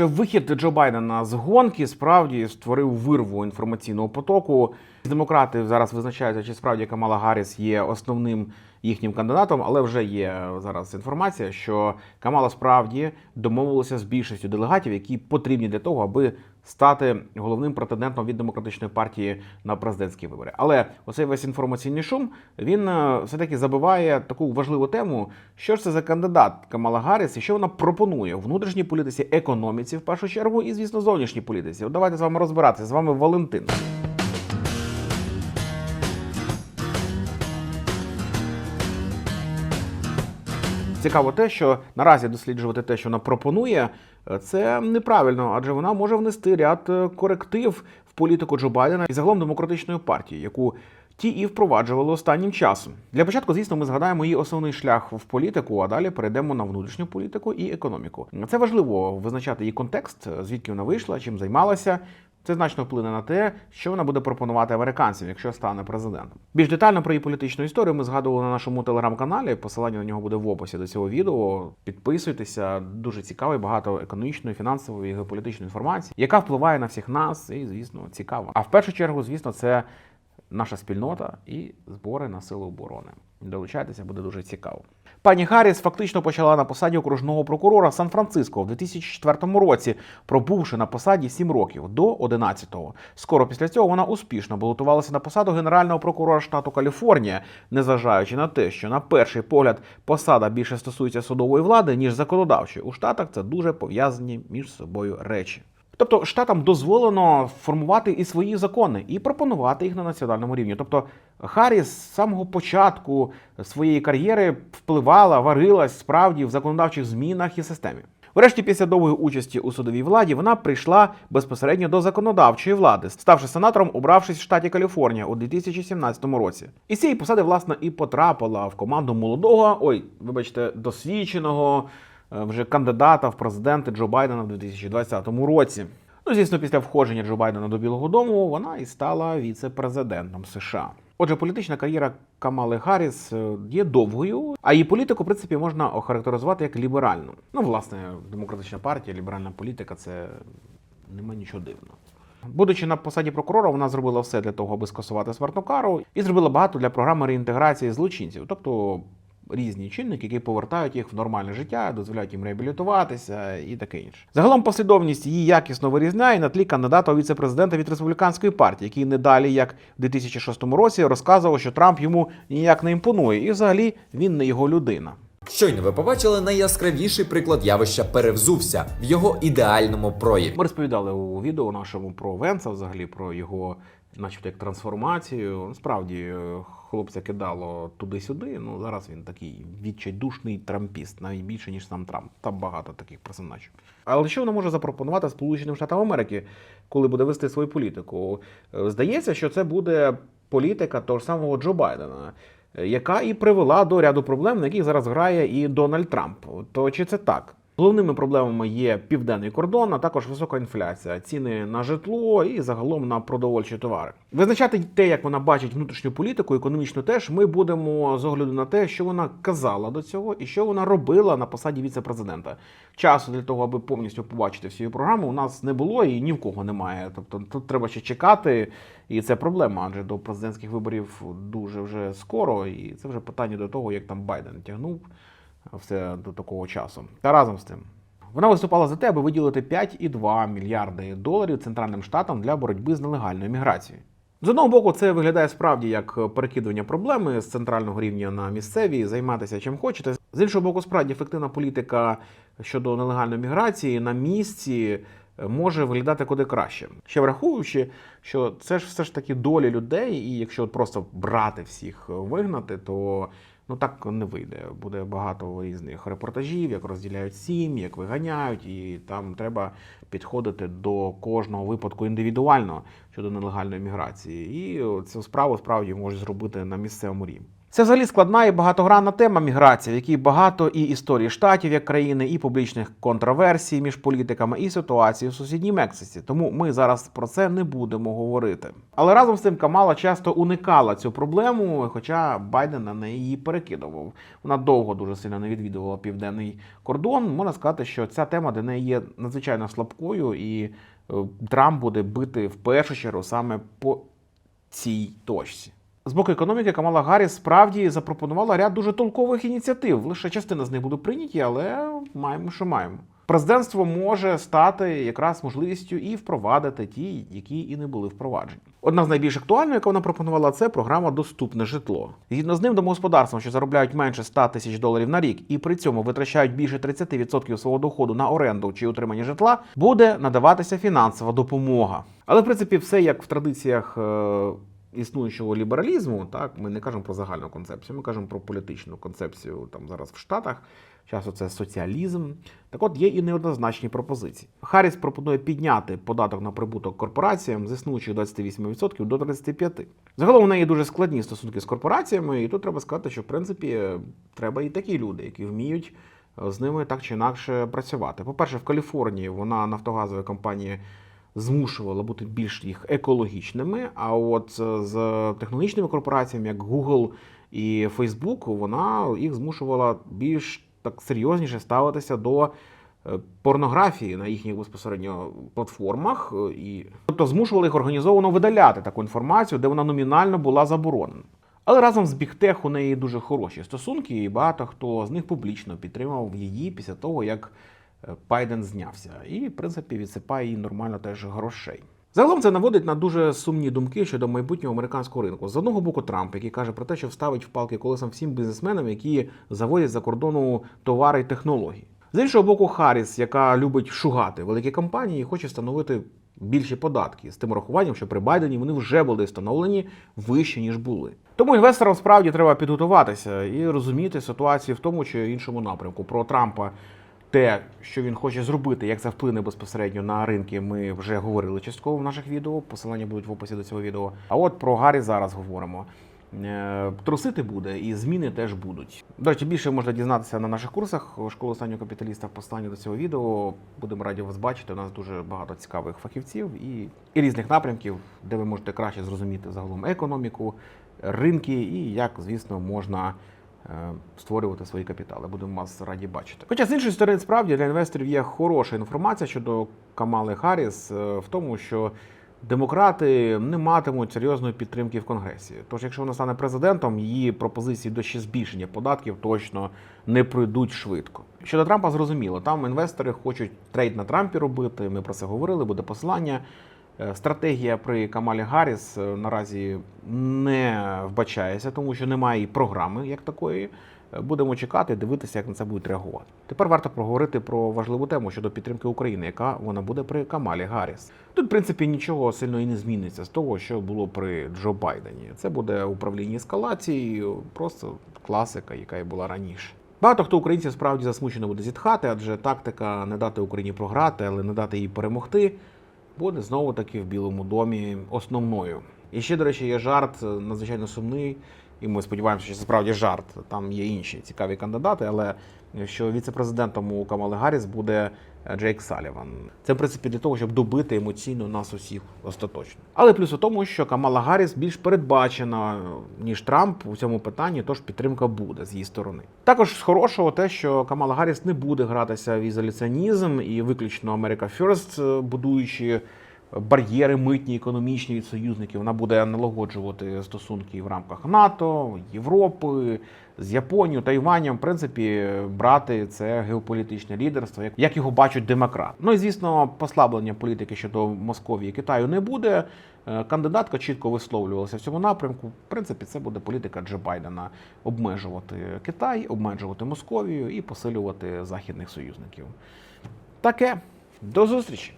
Отже, вихід Джо Байдена з гонки справді створив вирву інформаційного потоку. Демократи зараз визначаються, чи справді Камала Гарріс є основним їхнім кандидатом, але вже є зараз інформація, що Камала справді домовилася з більшістю делегатів, які потрібні для того, аби стати головним претендентом від демократичної партії на президентські вибори. Але оцей весь інформаційний шум він е, все-таки забиває таку важливу тему, що ж це за кандидат Камала Гарріс і що вона пропонує внутрішній політиці, економіці в першу чергу, і звісно, зовнішній політиці. От давайте з вами розбиратися. З вами Валентин. Цікаво те, що наразі досліджувати те, що вона пропонує, е, це неправильно, адже вона може внести ряд е, коректив в політику Джо Байдена і загалом демократичної партії, яку ті і впроваджували останнім часом. Для початку, звісно, ми згадаємо її основний шлях в політику, а далі перейдемо на внутрішню політику і економіку. Це важливо визначати її контекст, звідки вона вийшла, чим займалася. Це значно вплине на те, що вона буде пропонувати американцям, якщо стане президентом. Більш детально про її політичну історію ми згадували на нашому телеграм-каналі. Посилання на нього буде в описі до цього відео. Підписуйтеся, дуже цікаво багато економічної, фінансової геополітичної інформації, яка впливає на всіх нас, і звісно, цікаво. А в першу чергу, звісно, це наша спільнота і збори на сили оборони. Долучайтеся, буде дуже цікаво. Пані Гарріс фактично почала на посаді окружного прокурора Сан-Франциско в 2004 році, пробувши на посаді 7 років до 11-го. Скоро після цього вона успішно балотувалася на посаду генерального прокурора штату Каліфорнія, незважаючи на те, що на перший погляд посада більше стосується судової влади ніж законодавчої. У штатах це дуже пов'язані між собою речі. Тобто штатам дозволено формувати і свої закони, і пропонувати їх на національному рівні. Тобто Харріс з самого початку своєї кар'єри впливала, варилась справді в законодавчих змінах і системі. Врешті, після довгої участі у судовій владі, вона прийшла безпосередньо до законодавчої влади, ставши сенатором, обравшись в штаті Каліфорнія у 2017 році. І з цієї посади, власне, і потрапила в команду молодого, ой, вибачте, досвідченого вже кандидата в президенти Джо Байдена в 2020 році. Ну, звісно, після входження Джо Байдена до Білого Дому вона і стала віце-президентом США. Отже, політична кар'єра Камали Гарріс е, є довгою, а її політику, в принципі, можна охарактеризувати як ліберальну. Ну, власне, демократична партія, ліберальна політика це нема нічого дивного. Будучи на посаді прокурора, вона зробила все для того, аби скасувати смертну кару, і зробила багато для програми реінтеграції злочинців, тобто різні чинники, які повертають їх в нормальне життя, дозволяють їм реабілітуватися і таке інше. Загалом послідовність її якісно вирізняє на тлі кандидата у віце-президента від республіканської партії, який не далі, як в 2006 році, розказував, що Трамп йому ніяк не імпонує, і взагалі він не його людина. Щойно ви побачили найяскравіший приклад явища перевзувся в його ідеальному прояві. Ми розповідали у відео нашому про Венса, взагалі про його, начебто, як трансформацію. Насправді е, хлопця кидало туди-сюди. Ну зараз він такий відчайдушний трампіст, навіть більше ніж сам Трамп. Там багато таких персонажів. Але що вона може запропонувати Сполученим Штатам Америки, коли буде вести свою політику? Е, Здається, що це буде політика того ж самого Джо Байдена. е, Яка і привела до ряду проблем, на яких зараз грає і Дональд Трамп. То чи це так? Головними проблемами є південний кордон, а також висока інфляція, ціни на житло і загалом на продовольчі товари. Визначати те, як вона бачить внутрішню політику, економічну теж ми будемо з огляду на те, що вона казала до цього і що вона робила на посаді віце-президента. Часу для того, аби повністю побачити всю її програму, у нас не було і ні в кого немає. Тобто тут треба ще чекати, і це проблема, адже до президентських виборів дуже вже скоро, і це вже питання до того, як там Байден тягнув все до такого часу. Та разом з тим. Вона виступала за те, аби виділити 5,2 мільярди доларів центральним штатам для боротьби з нелегальною міграцією. З одного боку, це виглядає справді як перекидування проблеми з центрального рівня на місцеві, займатися чим хочете. З іншого боку, справді ефективна політика щодо нелегальної міграції на місці може виглядати куди краще. Ще враховуючи, що це ж все ж таки долі людей, і якщо просто брати всіх вигнати, то ну так не вийде. Буде багато різних репортажів, як розділяють сім, як виганяють, і там треба підходити до кожного випадку індивідуально щодо нелегальної міграції. І цю справу справді можуть зробити на місцевому рівні. Це взагалі складна і багатогранна тема міграції, в якій багато і історії штатів як країни, і публічних контроверсій між політиками, і ситуації в сусідній Мексиці. Тому ми зараз про це не будемо говорити. Але разом з цим Камала часто уникала цю проблему, хоча Байден на неї перекидував. Вона довго дуже сильно не відвідувала південний кордон. Можна сказати, що ця тема для неї є надзвичайно слабкою, і е, Трамп буде бити в першу чергу саме по цій точці. З боку економіки Камала Гарріс справді запропонувала ряд дуже толкових ініціатив. Лише частина з них були прийняті, але маємо, що маємо. Президентство може стати якраз можливістю і впровадити ті, які і не були впроваджені. Одна з найбільш актуальних, яка вона пропонувала, це програма Доступне житло. Згідно з ним, домогосподарствам, що заробляють менше 100 тисяч доларів на рік і при цьому витрачають більше 30% свого доходу на оренду чи утримання житла, буде надаватися фінансова допомога. Але в принципі, все як в традиціях. Існуючого лібералізму, так ми не кажемо про загальну концепцію, ми кажемо про політичну концепцію там зараз в Штатах. Часто це соціалізм. Так от є і неоднозначні пропозиції. Харріс пропонує підняти податок на прибуток корпораціям з існуючих 28% до 35%. Загалом у неї дуже складні стосунки з корпораціями, і тут треба сказати, що в принципі треба і такі люди, які вміють е, з ними так чи інакше працювати. По-перше, в Каліфорнії вона нафтогазові компанії змушувала бути більш їх екологічними. А от з- з технологічними корпораціями, як Google і Facebook, вона їх змушувала більш так серйозніше ставитися до е, порнографії на їхніх безпосередньо платформах, е, і тобто змушували їх організовано видаляти таку інформацію, де вона номінально була заборонена. Але разом з Бігтех у неї дуже хороші стосунки, і багато хто з них публічно підтримав її після того, як е, Байден знявся, і в принципі відсипає їй нормально теж грошей. Загалом це наводить на дуже сумні думки щодо майбутнього американського ринку. З одного боку, Трамп, який каже про те, що вставить в палки колесом всім бізнесменам, які завозять за кордону товари і технології. З іншого боку, Харріс, яка любить шугати великі компанії, хоче встановити більші податки з тим урахуванням, що при Байдені вони вже були встановлені вище ніж були. Тому інвесторам справді треба підготуватися і розуміти ситуацію в тому чи іншому напрямку. Про Трампа те, що він хоче зробити, як це вплине безпосередньо на ринки, ми вже говорили частково в наших відео. Посилання будуть в описі до цього відео. А от про Гаррі зараз говоримо. Е, Трусити буде, і зміни теж будуть. До речі, більше можна дізнатися на наших курсах школи останнього капіталіста в посланні до цього відео. Будемо раді вас бачити. У нас дуже багато цікавих фахівців і, і різних напрямків, де ви можете краще зрозуміти загалом економіку, ринки і як, звісно, можна створювати свої капітали. Будемо вас раді бачити. Хоча з іншої сторони, справді для інвесторів є хороша інформація щодо Камали Харріс е, в тому, що демократи не матимуть серйозної підтримки в Конгресі. Тож, якщо вона стане президентом, її пропозиції до ще збільшення податків точно не пройдуть швидко. Щодо Трампа, зрозуміло, там інвестори хочуть трейд на Трампі робити. Ми про це говорили, буде послання. Е, Стратегія при Камалі Гарріс е, наразі не вбачається, тому що немає і програми як такої. Е, Будемо чекати, дивитися, як на це будуть реагувати. Тепер варто проговорити про важливу тему щодо підтримки України, яка вона буде при Камалі Гарріс. Тут, в принципі, нічого сильно і не зміниться з того, що було при Джо Байдені. Це буде управління ескалацією, просто класика, яка і була раніше. Багато хто українців справді засмучено буде зітхати, адже тактика не дати Україні програти, але не дати їй перемогти буде знову таки в Білому домі основною. І ще, до речі, є жарт е, надзвичайно сумний, і ми сподіваємося, що це справді жарт. Там є інші цікаві кандидати, але що віце-президентом у Камали Гарріс буде е, Джейк Саліван. Це в принципі для того, щоб добити емоційно нас усіх остаточно. Але плюс у тому, що Камала Гарріс більш передбачена ніж Трамп у цьому питанні, тож підтримка буде з її сторони. Також з хорошого те, що Камала Гарріс не буде гратися в ізоляціонізм і виключно First, е, будуючи бар'єри митні, економічні від союзників. Вона буде налагоджувати стосунки в рамках НАТО, Європи з Японією, Тайванем. В принципі, брати це геополітичне лідерство, як- його бачать демократи. Ну і звісно, послаблення політики щодо Московії і Китаю не буде. Е, Кандидатка чітко висловлювалася в цьому напрямку. В принципі, це буде політика Джо Байдена обмежувати Китай, обмежувати Московію і посилювати західних союзників. Таке до зустрічі.